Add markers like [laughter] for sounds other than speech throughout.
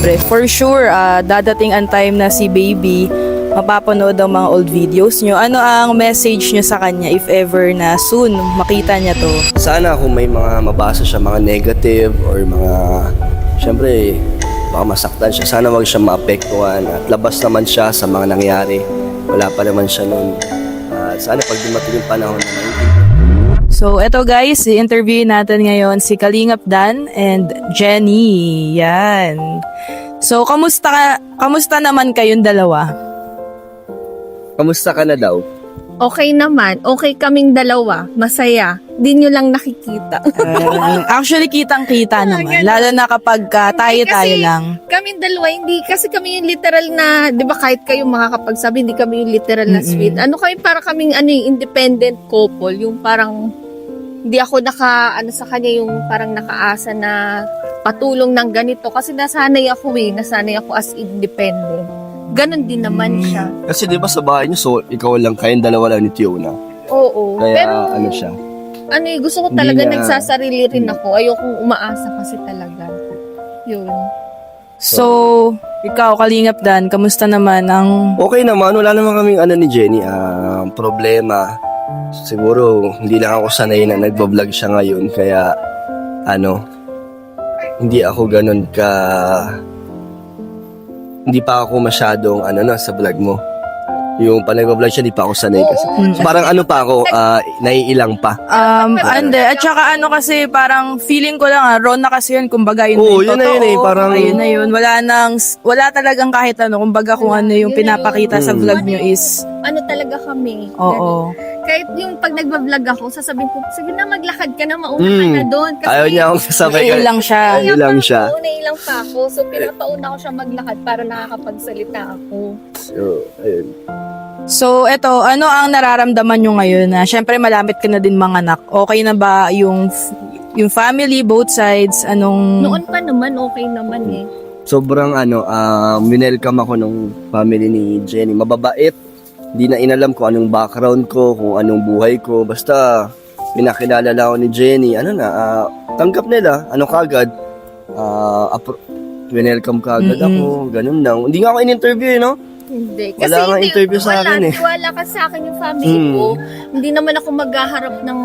syempre, for sure, ah, dadating ang time na si baby mapapanood ang mga old videos nyo. Ano ang message nyo sa kanya if ever na soon makita niya to? Sana kung may mga mabasa siya, mga negative or mga, syempre, baka masaktan siya. Sana wag siya maapektuhan at labas naman siya sa mga nangyari. Wala pa naman siya noon. At sana pag dumating yung panahon na So, eto guys, i-interview natin ngayon si Kalingap Dan and Jenny. Yan. So, kamusta ka, kamusta naman kayong dalawa? Kamusta ka na daw? Okay naman. Okay kaming dalawa. Masaya. Di nyo lang nakikita. Uh, actually, kitang-kita naman. ganun. Lalo na kapag ah, tayo-tayo Kasi- lang. kaming dalawa, hindi. Kasi kami yung literal na, di ba kahit kayo makakapagsabi, hindi kami yung literal na Mm-mm. sweet. Ano kami, para kaming ano, yung independent couple. Yung parang, hindi ako naka, ano sa kanya, yung parang nakaasa na patulong ng ganito. Kasi nasanay ako eh. Nasanay ako as independent. Ganon din naman Mm. siya. Kasi di ba sa bahay niyo, so ikaw lang, kayong dalawa lang ni Tiona. Oo. Kaya Pero, ano siya? ano eh, gusto ko Hindi talaga na- nagsasarili rin ako. Ayokong umaasa kasi talaga. Yun. So, ikaw, Kalingap Dan, kamusta naman ang... Okay naman, wala naman kaming ano ni Jenny, ah, problema. Siguro, hindi lang ako sanay na nagbablog siya ngayon, kaya, ano, hindi ako ganun ka, hindi pa ako masyadong, ano na, sa vlog mo. Yung pa nagbablog siya, hindi pa ako sanay kasi. [laughs] Parang ano pa ako, ah, naiilang pa. Um, ande, at saka ano kasi parang feeling ko lang ah, raw na kasi yun, kumbaga yun Oo, yung yun na yun eh, parang- ayun na yun, wala nang, wala talagang kahit ano, kumbaga kung ano yung Yun na pinapakita sa vlog nyo is, Ano talaga kami. oo. Kahit yung pag nagbablog ako, sasabihin ko, sige na maglakad ka na, mauna ka Mm. na doon. Kasi Ayaw niya akong kasabay ka. Naiilang siya. Ayaw nailang lang pa siya. Ako, nailang pa ako. So, pinapauna ko siya maglakad para nakakapagsalita ako. So, ayun. So, eto, ano ang nararamdaman nyo ngayon na syempre malapit ka na din mga anak. Okay na ba yung yung family, both sides, anong... Noon pa naman, okay naman eh. sobrang ano, uh, winelcome ako nung family ni Jenny. Mababait. Hindi na inalam ko anong background ko, kung anong buhay ko. Basta, pinakilala lang ako ni Jenny. Ano na, ah, tanggap nila. Ano kagad. Uh, appro- winelcome kagad Mm-mm. ako. Ganun lang. Hindi nga ako in-interview, eh, no? Hindi. Wala nga interview sa wala, akin eh. Tiwala ka sa akin yung family Hmm. ko. Hindi naman ako maghaharap ng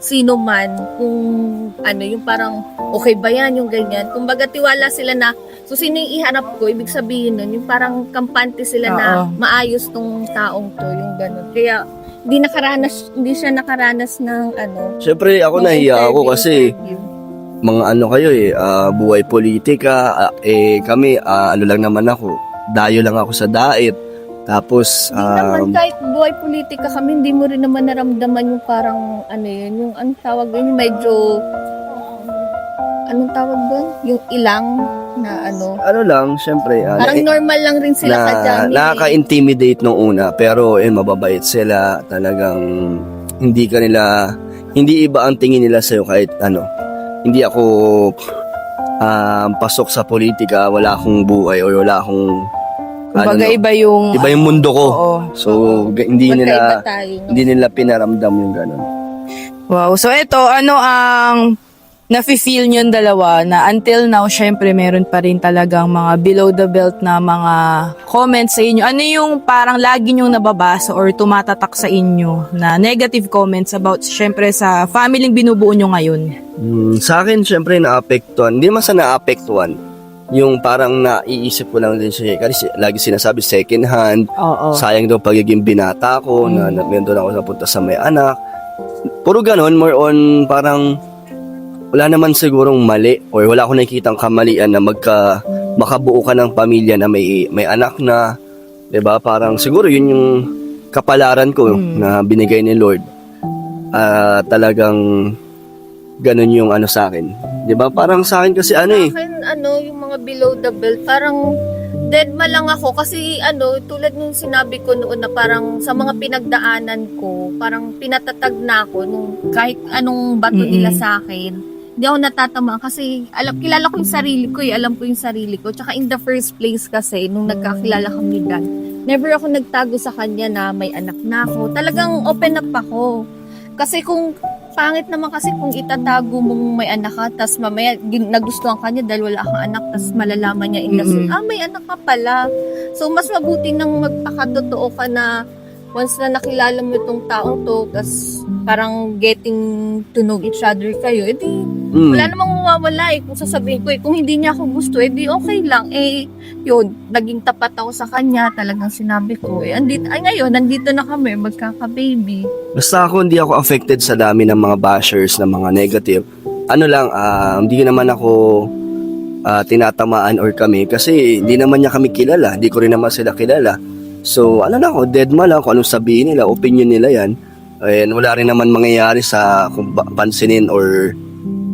sino man kung ano, yung parang okay ba yan, yung ganyan. Kumbaga tiwala sila na, so sino yung iharap ko, ibig sabihin nun, yung parang kampante sila na Oo. maayos tong taong to, yung ganun. Kaya, hindi nakaranas, hindi siya nakaranas ng ano. Siyempre, ako ng nahiya ako kasi interview. mga ano kayo eh, ah, buhay politika, ah, eh kami, ah, ano lang naman ako, dayo lang ako sa daet. Tapos, Hindi naman um, kahit buhay politika kami, hindi mo rin naman naramdaman yung parang ano yun, yung anong tawag yun, medyo anong tawag doon? Yung ilang na ano. ano lang, syempre, ah, Parang na- normal lang rin sila na ka Jamie. nakaka-intimidate nung una pero eh mababait sila talagang hindi ka nila hindi iba ang tingin nila sa'yo kahit ano hindi ako um, pasok sa politika wala akong buhay o wala akong Kumbaga ano, iba yung... iba yung mundo ko Oo. so ga- hindi nila hindi nila pinaramdam yung ganun Wow. So, ito, ano ang nafe-feel nyo dalawa na until now, syempre, meron pa rin talagang mga below the belt na mga comments sa inyo. Ano yung parang lagi nyo nababasa or tumatatak sa inyo na negative comments about, syempre, sa family binubuo nyo ngayon? Hmm, sa akin syempre naapektuhan hindi naman sa naapektuhan yung parang naiisip ko lang din siya kasi lagi sinasabi second hand Oo. sayang daw pagiging binata ko na, na meron ako napunta sa may anak. Puro ganon, more on parang wala naman sigurong mali or wala akong nakikitang kamalian na magka makabuo ka ng pamilya na may may anak na 'di ba? Parang siguro yun yung kapalaran ko Mm. na binigay ni Lord. Ah, talagang ganun yung ano sa akin. 'Di ba? Parang sa akin kasi ano eh. Sa akin, ano, yung mga below the belt, parang dead ma lang ako kasi ano, tulad nung sinabi ko noon na parang sa mga pinagdaanan ko, parang pinatatag na ako nung kahit anong bato Mm-mm. nila sa akin. Hindi ako natatama kasi alam, kilala ko yung sarili ko eh, alam ko yung sarili ko. Tsaka in the first place kasi, nung nagkakilala kami Dan, never ako nagtago sa kanya na may anak na ako. Talagang open up ako. Kasi kung pangit naman kasi kung itatago mong may anak ka, tas mamaya nagustuhan ka niya dahil wala kang anak, tas malalaman niya in the Mm-mm. ah, may anak ka pala. So, mas mabuti nang magpakatotoo ka na once na nakilala mo itong taong to, tas parang getting to know each other kayo, edi Mm. wala namang mawawala eh kung sasabihin ko eh. Kung hindi niya ako gusto, eh di okay lang. Eh, yun, naging tapat ako sa kanya. Talagang sinabi ko, eh, andito, ay ngayon, nandito na kami, magkaka-baby. Basta ako hindi ako affected sa dami ng mga bashers na mga negative. Ano lang, ah, hindi naman ako ah, tinatamaan or kami kasi hindi naman niya kami kilala. Hindi ko rin naman sila kilala. So, ano lang ako, dead ma lang kung anong sabihin nila, opinion nila yan. And wala rin naman mangyayari sa kung pansinin or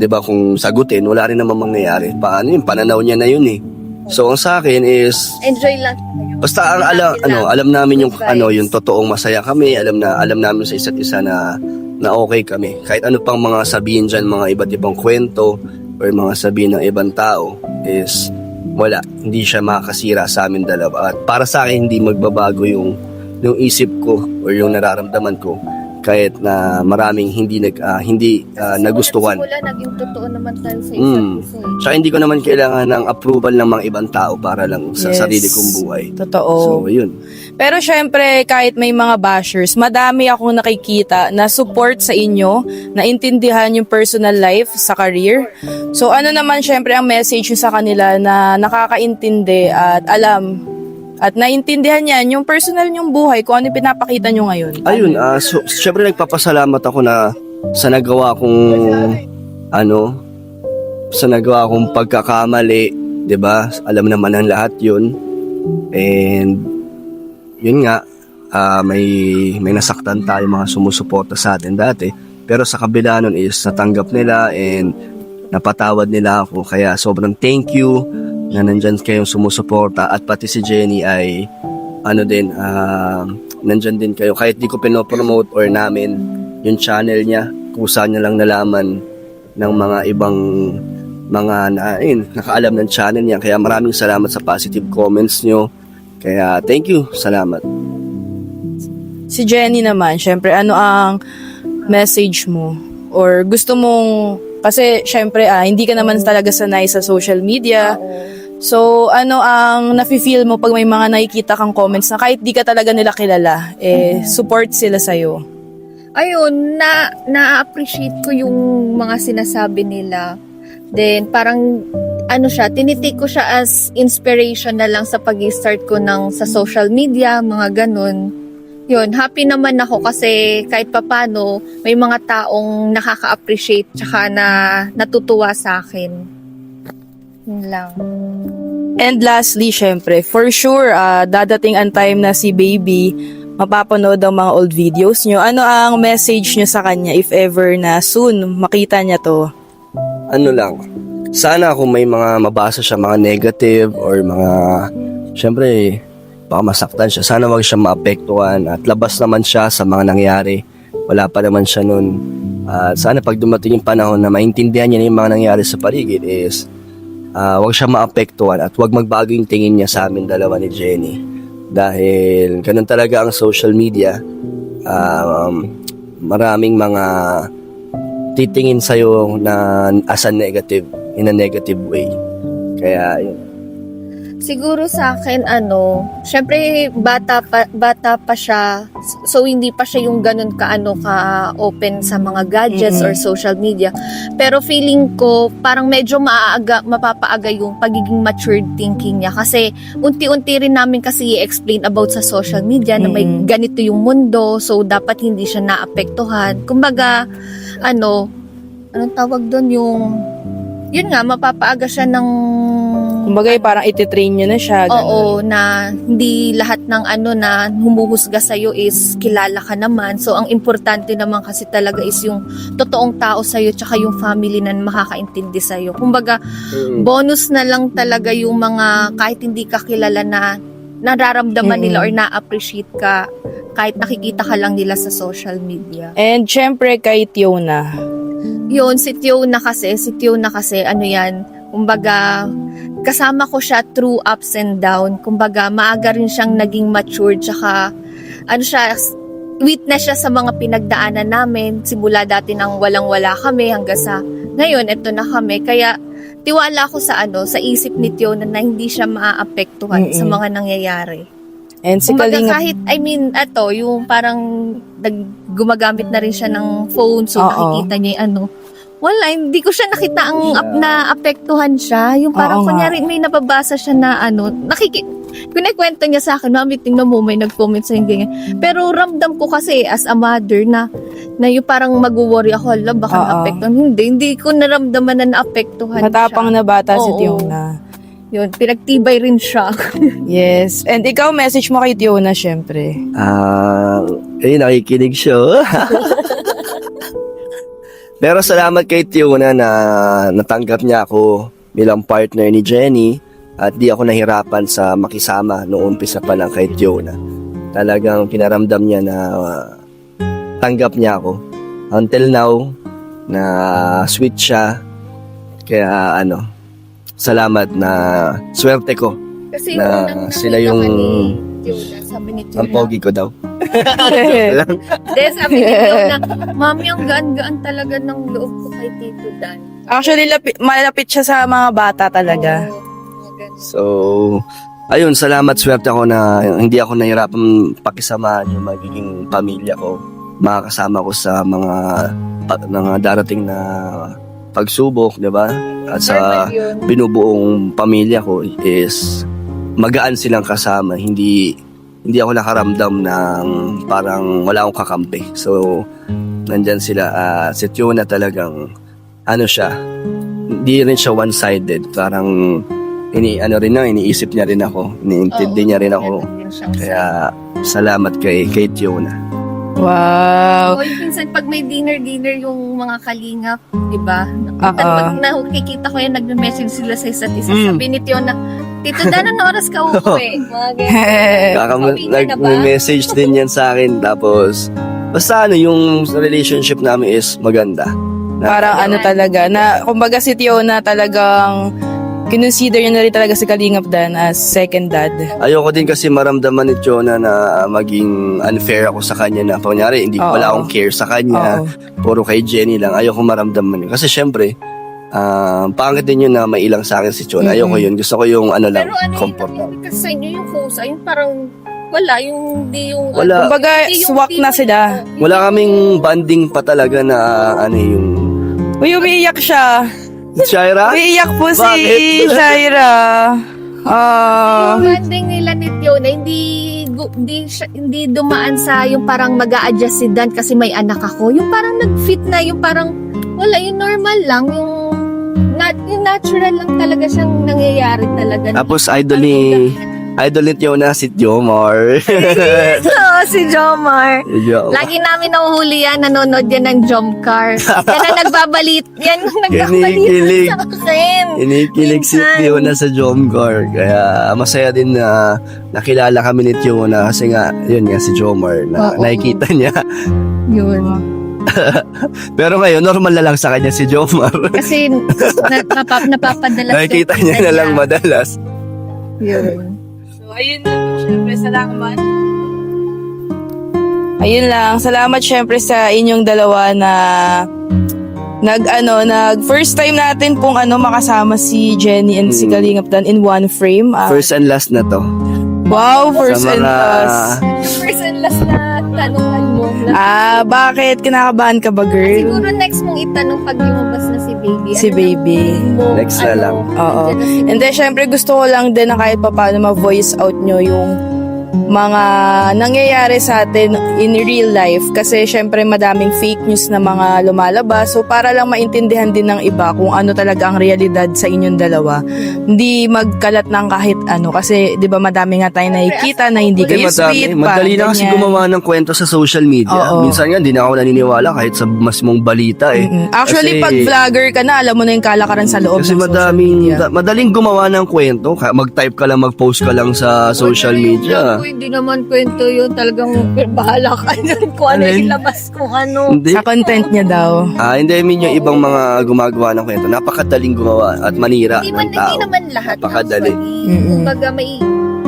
'di ba kung sagutin, wala rin naman mangyayari. Paano yun? Pananaw niya na yun eh. So, ang sa akin is Enjoy lang. Basta ang alam ano, alam namin yung ano, yung totoong masaya kami, alam na alam namin sa isa't isa na na okay kami. Kahit ano pang mga sabihin diyan, mga iba't ibang kwento or mga sabihin ng ibang tao is wala, hindi siya makakasira sa amin dalawa. At para sa akin hindi magbabago yung yung isip ko or yung nararamdaman ko kahit na maraming hindi nag ah, hindi ah, nagustuhan. Simula, naging totoo naman tayo sa isa't Mm. isa. eh. Tsaka hindi ko naman kailangan ng approval ng mga ibang tao para lang sa Yes. sarili kong buhay. Totoo. So, yun. Pero syempre, kahit may mga bashers, madami akong nakikita na support sa inyo, na intindihan yung personal life sa career. So ano naman syempre ang message nyo sa kanila na nakakaintindi at alam at naintindihan yan yung personal nyong buhay, kung ano yung pinapakita nyo ngayon. Ayun, ah so, syempre nagpapasalamat ako na sa nagawa kong ano, sa nagawa kong pagkakamali, 'di ba? Alam naman ng lahat 'yun. And yun nga, ah, may may nasaktan tayo mga sumusuporta sa atin dati. Pero sa kabila nun is natanggap nila and napatawad nila ako. Kaya sobrang thank you na nandyan kayong sumusuporta at pati si Jenny ay ano din, ah, nandyan din kayo. Kahit di ko pinopromote or namin yung channel niya, kusa niya lang nalaman ng mga ibang mga na, ayun, nakaalam ng channel niya. Kaya maraming salamat sa positive comments nyo. Kaya thank you, salamat. Si Jenny naman, syempre, ano ang message mo? Or gusto mong, kasi syempre, ah, hindi ka naman talaga sanay sa social media. So, ano ang nafe-feel mo pag may mga nakikita kang comments na kahit di ka talaga nila kilala, eh, support sila sa'yo? ayun, na, na-appreciate ko yung mga sinasabi nila. Then, parang, ano siya, tinitake ko siya as inspiration na lang sa pag-start ko ng sa social media, mga ganun. Yun, happy naman ako kasi kahit papano, may mga taong nakaka-appreciate tsaka na natutuwa sa akin. Yun lang. And lastly, syempre, for sure, ah, dadating ang time na si baby mapapanood ang mga old videos nyo. Ano ang message nyo sa kanya if ever na soon makita niya to? ano lang, sana kung may mga mabasa siya, mga negative or mga, syempre, baka masaktan siya. Sana wag siya maapektuhan at labas naman siya sa mga nangyari. Wala pa naman siya nun. At sana pag dumating yung panahon na maintindihan niya na yung mga nangyari sa paligid is, ah, wag siya maapektuhan at wag magbago yung tingin niya sa amin dalawa ni Jenny. Dahil ganun talaga ang social media. Um, maraming mga titingin sa'yo na as a negative, in a negative way. Kaya, yun. Siguro sa akin, ano, syempre, bata pa, bata pa siya. So, hindi pa siya yung ganun ka, ano, ka open sa mga gadgets Mm-mm. or social media. Pero feeling ko, parang medyo maaaga, mapapaaga yung pagiging matured thinking niya. Kasi, unti-unti rin namin kasi i-explain about sa social media na may ganito yung mundo. So, dapat hindi siya naapektuhan. Kumbaga, ano, anong tawag doon yung, yun nga, mapapaaga siya ng Kumbaga, eh, parang ititrain nyo na siya. ganun. Oo, na hindi lahat ng ano na humuhusga sa'yo is kilala ka naman. So, ang importante naman kasi talaga is yung totoong tao sa'yo tsaka yung family na makakaintindi sa'yo. Kumbaga, Mm. bonus na lang talaga yung mga kahit hindi ka kilala na nararamdaman Mm. nila or na-appreciate ka kahit nakikita ka lang nila sa social media. And syempre, kay Tiona. Yun, si Tio na kasi, si Tio na kasi, ano yan, kumbaga, kasama ko siya through ups and down. Kumbaga, maaga rin siyang naging mature, tsaka, ano siya, witness siya sa mga pinagdaanan namin. Simula dati nang walang-wala kami hanggang sa ngayon, eto na kami. Kaya tiwala ako sa ano, sa isip ni Tiona na hindi siya maaapektuhan sa mga nangyayari. And si Kumbaga Kalinga, kahit, I mean, ato, yung parang nag, gumagamit na rin siya ng phone, so Oo. nakikita niya yung ano. Wala, hindi ko siya nakita ang ap, na apektuhan siya. Yung Oo parang nga. kunyari may nababasa siya na ano, nakiki kunikwento niya sa akin, mami, tingnan mo, may nag-comment sa ganyan. Pero ramdam ko kasi as a mother na na yung parang mag-worry ako, hala, baka Oo. naapektuhan. Hindi, hindi ko naramdaman na naapektuhan matapang siya. na bata si Oo. Tiona. Yun, pinagtibay rin siya. [laughs] Yes. And ikaw, message mo kay Tiona, syempre. Ah, eh, nakikinig siya. [laughs] Pero salamat kay Tiona na natanggap niya ako bilang partner ni Jenny at di ako nahirapan sa makisama noong umpisa pa lang kay Tiona. Talagang pinaramdam niya na ah, tanggap niya ako. Until now, na sweet siya. Kaya ano, salamat na swerte ko. Kasi Na sila yung- ni Tiona, sabi ni Tiona. Ang pogi ko daw. Hindi, sabi ni Tiona, Mami, ang gaan-gaan talaga ng loob ko kay Tito Dan. Actually, lapi- malapit siya sa mga bata talaga. So, ayun, salamat swerte ako na hindi ako nahirapan pakisamahan yung magiging pamilya ko. Makakasama ko sa mga pa- mga darating na pagsubok, 'di ba? At sa Normal yun. binubuong pamilya ko is magaan silang kasama, hindi hindi ako nakaramdam ng parang wala akong kakampi. So, nandyan sila. ah si Tiona talagang, ano siya, hindi rin siya one-sided. Parang, ini, ano rin na, iniisip niya rin ako. Iniintindi Oo, niya rin ako. Kaya, salamat kay, kay Tiona. Wow. O yung minsan pag may dinner-dinner yung mga kalingap, di ba? Oo. Pag nakikita ko yan, nagme-message sila sa isa't isa. Mm. Sabi ni Tiona, Tito Dan, anong oras ka uuwi? [laughs] Mga ganyan. Na ba? nag-message din yan sa akin. Tapos, basta ano, yung relationship namin is maganda. Na- Parang ano talaga, na kumbaga si Tiona talagang kinonsider niya na rin talaga si Kalingap Dan as second dad. Ayoko din kasi maramdaman ni Jonah na maging unfair ako sa kanya na kunyari hindi Oo. wala akong care sa kanya, Oo. puro kay Jenny lang. Ayoko maramdaman yun. Kasi syempre, ah, pangit din yun na mailang sa akin si Jonah. Ayoko Mm-mm. yun. Gusto ko yung ano lang, Pero ano yung comfort. nangyari kasi sa inyo, yung kusa, yung parang wala, yung di yung... Wala. ano, Kumbaga, yung swak na sila. yung- Wala kaming banding pa talaga na ano yung... Uy, umiiyak siya. Shaira? Umiiyak po si Bakit? Shaira. Ah. Yung bonding nila ni Tiona, hindi, hindi, siya- hindi dumaan sa yung parang mag adjust si Dan kasi may anak ako. Yung parang nag-fit na, yung parang wala, yung normal lang, yung, nat, natural lang talaga siyang nangyayari talaga. Tapos idol ni... Idol ni Jonah si Jomar. [laughs] Oo, si Jomar. Lagi namin nahuhuli yan, nanonood yan ng Jomcar. Yan ang nagbabalit. Yan ang Kinikilig. nagbabalit sa akin. Inikilig si. Tiona sa Jomgar. Kaya masaya din na nakilala kami ni Tiona kasi nga, yun nga si Jomar na Oo. nakikita niya. Yun. [laughs] Pero ngayon, normal na lang sa kanya si Jomar. [laughs] Kasi na, napap, napapadalas. nakikita niya na lang madalas. Yun. So, ayun lang. Siyempre, salamat. Ayun lang. Salamat syempre sa inyong dalawa na nag ano nag first time natin pong ano makasama si Jenny and si Mm. Kalingap Dan in one frame. Ah, First and last na to. wow, first and last. First and last na. Na, Ah, bakit kinakabahan ka ba, girl? siguro next mong itanong pag lumabas na si baby. Si Ano baby. mo, Next na ano, lang. Oo. andyan na si And then, syempre, gusto ko lang din na kahit pa paano ma-voice out nyo yung mga nangyayari sa atin in real life. Kasi, syempre, madaming fake news na mga lumalabas. So, para lang maintindihan din ng iba kung ano talaga ang realidad sa inyong dalawa. Hindi magkalat ng kahit ano. Kasi, di ba, madami nga tayo nakikita na hindi kayo sweet. Madali na kasi gumawa ng kwento sa social media. Oo. Minsan nga, hindi na ako naniniwala kahit sa mas mong balita eh. Mm-mm. Actually, Kasi- pag vlogger ka na, alam mo na yung kalakaran sa loob Kasi ng social madaming, media. da- madaling gumawa ng kwento. Mag-type ka lang, mag-post ka lang sa social media. Ko, Hindi naman kwento yun. Talagang bahala ka dyan kung ano Alin? ilabas kung ano. Hindi. Sa content niya daw. Ah, hindi, I mean yung ibang mga gumagawa ng kwento. Napakadaling gumawa at manira Hindi ng man, hindi tao. naman lahat. Napakadali. actually. Mm-mm. Kumbaga may,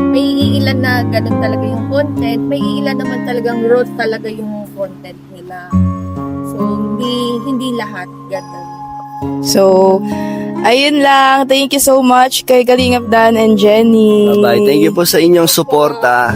may ilan na ganun talaga yung content, may ilan naman talagang raw talaga yung content nila. So, hindi hindi lahat ganun. So, ayun lang. Thank you so much kay Kalingap Dan and Jenny. Bye-bye. Thank you po sa inyong suporta.